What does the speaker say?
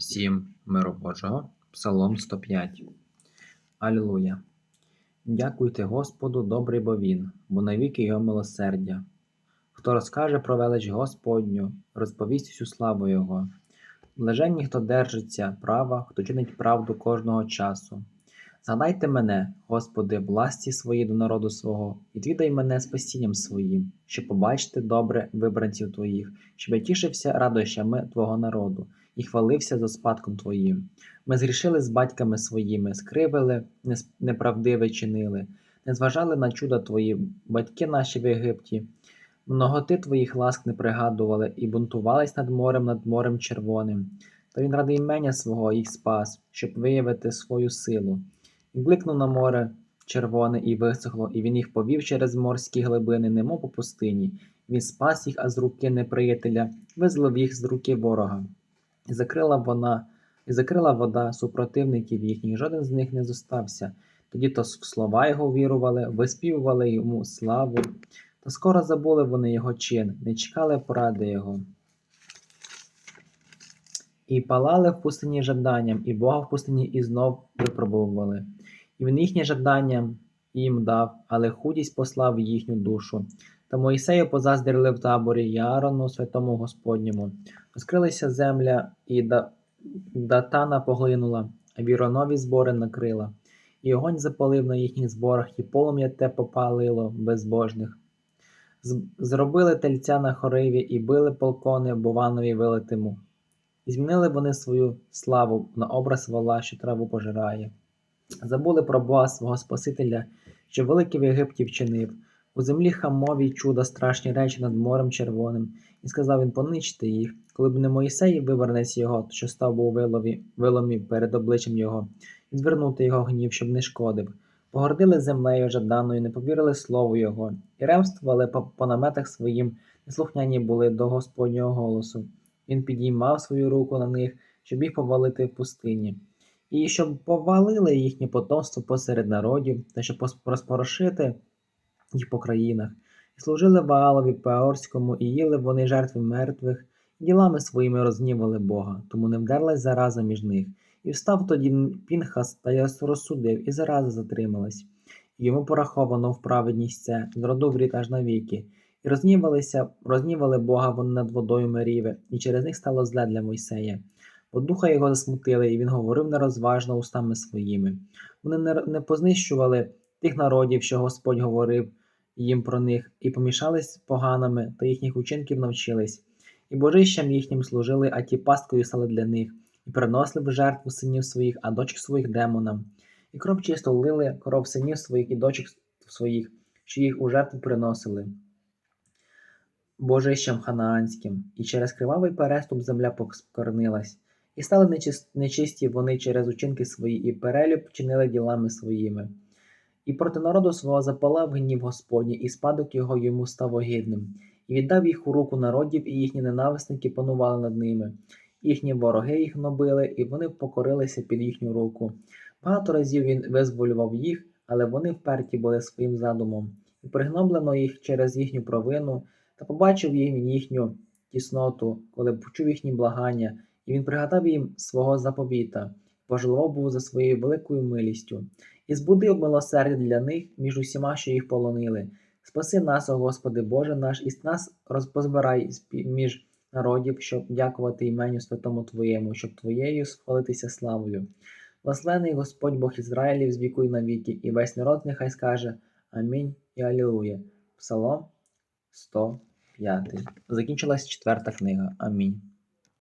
Всім миру Божого, Псалом 105. Алілуя. Дякуйте Господу, добрий бо Він, бо навіки його милосердя. Хто розкаже про велич Господню, розповість всю славу Його. Блаженні, хто держиться права, хто чинить правду кожного часу. Згадайте мене, Господи, в ласті свої до народу свого, відвідай мене спасінням своїм, щоб побачити добре вибранців Твоїх, щоб я тішився радощами Твого народу і хвалився за спадком Твоїм. Ми згрішили з батьками своїми, скривили, неправдиве чинили, не зважали на чуда Твої, батьки наші в Єгипті. Многоти Твоїх ласк не пригадували і бунтувались над морем, над морем червоним. Та він ради імення свого їх спас, щоб виявити свою силу. Він бликнув на море червоне і висохло, і він їх повів через морські глибини, немов по пустині. Він спас їх, а з руки неприятеля, визволив їх з руки ворога. І закрила вона, і закрила вода супротивників їхніх, жоден з них не зостався. Тоді то в слова його вірували, виспівували йому славу. Та скоро забули вони його чин, не чекали поради його. І палали в пустині жаданням, і Бога в пустині і знов випробовували. І він їхнє жадання їм дав, але худість послав їхню душу. Та Моїсею позаздрили в таборі Ярону, святому Господньому. Розкрилася земля, і датана поглинула, а віронові збори накрила. І огонь запалив на їхніх зборах, і полум'я те попалило безбожних. Зробили тельця на хориві і били полкони Бованові велетиму. І змінили вони свою славу на образ вола, що траву пожирає. Забули про Бога свого Спасителя, що великий в Єгипті вчинив, у землі хамовій чуда страшні речі над морем червоним, і сказав він поничте їх, коли б не Моїсей вивернець його, що став був вилові, виломі перед обличчям його, і звернути його гнів, щоб не шкодив. Погордили землею жаданою, не повірили слову його, і ремствували по, по наметах своїм, неслухняні були до Господнього голосу. Він підіймав свою руку на них, щоб їх повалити в пустині. І щоб повалили їхнє потомство посеред народів, та щоб розпорошити їх по країнах, і служили Ваалові Пеорському, і їли вони жертви мертвих, і ділами своїми рознівали Бога, тому не вдерлась зараза між них. І встав тоді Пінхас та й розсудив, і зараза затрималась. І йому пораховано в праведність це, з роду в рід аж навіки. І рознівалися, рознівали Бога вони над водою Меріве, і через них стало зле для Мойсея. Бо духа його засмутили, і він говорив нерозважно устами своїми. Вони не, не познищували тих народів, що Господь говорив їм про них, і помішались поганими, та їхніх учинків навчились. І божищам їхнім служили, а ті пасткою стали для них, і приносили в жертву синів своїх, а дочок своїх демонам. І кров чисто лили кров синів своїх і дочок своїх, що їх у жертву приносили божищам ханаанським, і через кривавий переступ земля покорнилась, і стали нечисті вони через учинки свої, і перелюб чинили ділами своїми. І проти народу свого запалав гнів Господній, і спадок його йому став огидним, і віддав їх у руку народів, і їхні ненависники панували над ними. Їхні вороги їх нобили, і вони покорилися під їхню руку. Багато разів він визволював їх, але вони вперті були своїм задумом, і пригноблено їх через їхню провину, та побачив він їхню тісноту, коли почув їхні благання, і він пригадав їм свого заповіта, пожалував був за своєю великою милістю, і збудив милосердя для них між усіма, що їх полонили. Спаси нас, о Господи Боже наш, і нас розпозбирай між народів, щоб дякувати іменю святому Твоєму, щоб Твоєю схвалитися славою. Благословений Господь Бог Ізраїлів з віку й навіки, і весь народ нехай скаже Амінь і Алілуя. Псалом 105. Закінчилась четверта книга. Амінь.